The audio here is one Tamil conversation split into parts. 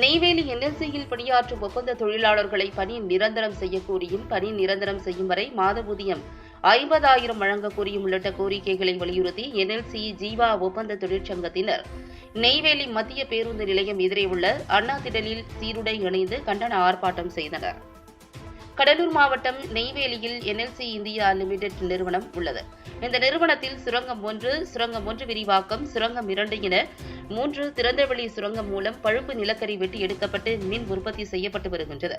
நெய்வேலி என்எல்சியில் பணியாற்றும் ஒப்பந்த தொழிலாளர்களை பணி நிரந்தரம் செய்யக்கோரியும் பணி நிரந்தரம் செய்யும் வரை மாத ஊதியம் ஐம்பதாயிரம் வழங்க கோரியும் உள்ளிட்ட கோரிக்கைகளை வலியுறுத்தி என்எல்சி ஜீவா ஒப்பந்த தொழிற்சங்கத்தினர் நெய்வேலி மத்திய பேருந்து நிலையம் எதிரே உள்ள அண்ணா திடலில் சீருடை இணைந்து கண்டன ஆர்ப்பாட்டம் செய்தனர். கடலூர் மாவட்டம் நெய்வேலியில் என்எல்சி இந்தியா லிமிடெட் நிறுவனம் உள்ளது. இந்த நிறுவனத்தில் சுரங்கம் ஒன்று சுரங்கம் ஒன்று விரிவாக்கம் சுரங்கம் இரண்டு என மூன்று திறந்தவெளி சுரங்கம் மூலம் பழுப்பு நிலக்கரி வெட்டி எடுக்கப்பட்டு மின் உற்பத்தி செய்யப்பட்டு வருகின்றது.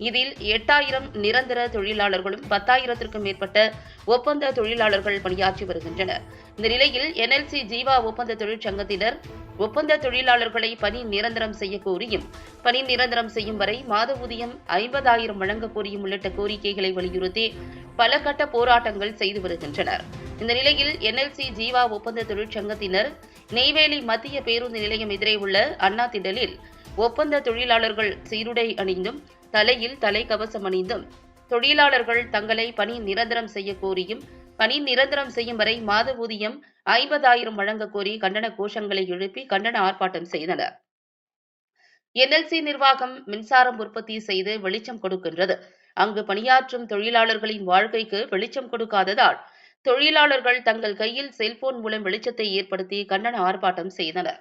இதில் எட்டாயிரம் நிரந்தர தொழிலாளர்களும் பத்தாயிரத்திற்கும் மேற்பட்ட ஒப்பந்த தொழிலாளர்கள் பணியாற்றி வருகின்றனர். இந்த நிலையில் என்எல்சி ஜீவா ஒப்பந்த தொழிற்சங்கத்தினர் ஒப்பந்த தொழிலாளர்களை பணி நிரந்தரம் செய்ய கோரியும் பணி நிரந்தரம் செய்யும் வரை மாத ஊதியம் ஐம்பதாயிரம் வழங்க கோரியும் உள்ளிட்ட கோரிக்கைகளை வலியுறுத்தி பல கட்ட போராட்டங்கள் செய்து வருகின்றனர். இந்த நிலையில் என்எல்சி ஜீவா ஒப்பந்த தொழிற்சங்கத்தினர் நெய்வேலி மத்திய பேருந்து நிலையம் எதிரே உள்ள அண்ணா திடலில் ஒப்பந்த தொழிலாளர்கள் சீருடை அணிந்தும் தலையில் தலைக்கவசம் அணிந்தும் தொழிலாளர்கள் தங்களை பணி நிரந்தரம் செய்ய கோரியும் பணி நிரந்தரம் செய்யும் வரை மாத ஊதியம் ஐம்பதாயிரம் வழங்க கோரி கண்டன கோஷங்களை எழுப்பி கண்டன ஆர்ப்பாட்டம் செய்தனர். என்எல்சி நிர்வாகம் மின்சாரம் உற்பத்தி செய்து வெளிச்சம் கொடுக்கின்றது. அங்கு பணியாற்றும் தொழிலாளர்களின் வாழ்க்கைக்கு வெளிச்சம் கொடுக்காததால் தொழிலாளர்கள் தங்கள் கையில் செல்போன் மூலம் வெளிச்சத்தை ஏற்படுத்தி கண்டன ஆர்ப்பாட்டம் செய்தனர்.